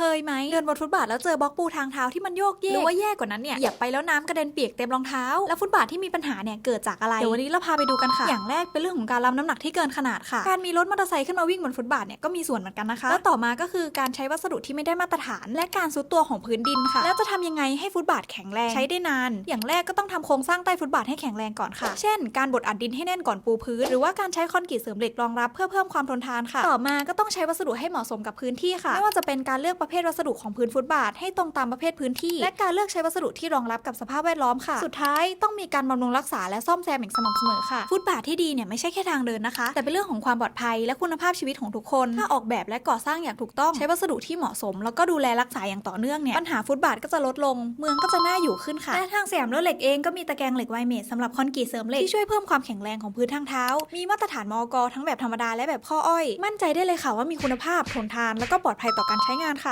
เคยไหมเดินบนฟุตบาทแล้วเจอบล็อกปูทางเท้าที่มันโยกเยกหรือว่าแย่กว่านั้นเนี่ยเหยียบไปแล้วน้ำกระเด็นเปียกเต็มรองเท้าแล้วฟุตบาทที่มีปัญหาเนี่ยเกิดจากอะไรเดี๋ยววันนี้เราพาไปดูกันค่ะ อย่างแรกเป็นเรื่องของการรับน้ำหนักที่เกินขนาดค่ะการมีรถมอเตอร์ไซค์ขึ้นมาวิ่งบนฟุตบาทเนี่ยก็มีส่วนเหมือนกันนะคะแล้วต่อมาก็คือการใช้วัสดุที่ไม่ได้มาตรฐาน และการซุดตัวของพื้นดินค่ะ แล้วจะทำยังไงให้ฟุตบาทแข็งแรงใช้ได้นาน อย่างแรกก็ต้องทำโครงสร้างใต้ฟุตบาทให้แข็งแรงก่อนค่ะ เช่น การบดอัดดินให้แน่นก่อนปูพื้น หรือว่าการใช้คอนกรีตเสริมเหล็กรองรับเพื่อเพิ่มความทนทานค่ะ ต่อมาก็ต้องใช้วัสดุให้เหมาะสมกับพื้นที่ค่ะไม่ว่าจะเป็นการเลือกประเภทวัสดุของพื้นฟุตบาท ให้ตรงตามประเภทพื้นที่ และการเลือกใช้วัสดุที่รองรับกับสภาพแวดล้อมค่ะ สุดท้ายต้องมีการบำรุงรักษาและซ่อมแซมอย่างสม่ำเสมอค่ะฟุตบาทที่ดีเนี่ยไม่ใช่แค่ทางเดินนะคะ แต่เป็นเรื่องของความปลอดภัยและคุณภาพชีวิตของทุกคน ถ้าออกแบบและก่อสร้างอย่างถูกต้องใช้วัสดุที่เหมาะสม แล้วก็ดูแลรักษาอย่างต่อเนื่องเนี่ยปัญหาฟุตบาทก็จะลดลง เมืองก็จะน่าอยู่ขึ้นค่ะและทางสยามรถเหล็กเองก็มีตะแกรงเหล็กไวเมทสำหรับคอนกรีตเสริมเหล็กที่ช่วยเพิ่มความแข็งแรงของพื้นทางเท้า มีมาตรฐานมอกทั้งแบบธรรมดาและแบบข้ออ้อย มั่นใจได้เลยค่ะว่ามีคุณภาพทนทาน แล้วก็ปลอดภัยต่อการใช้งานค่ะ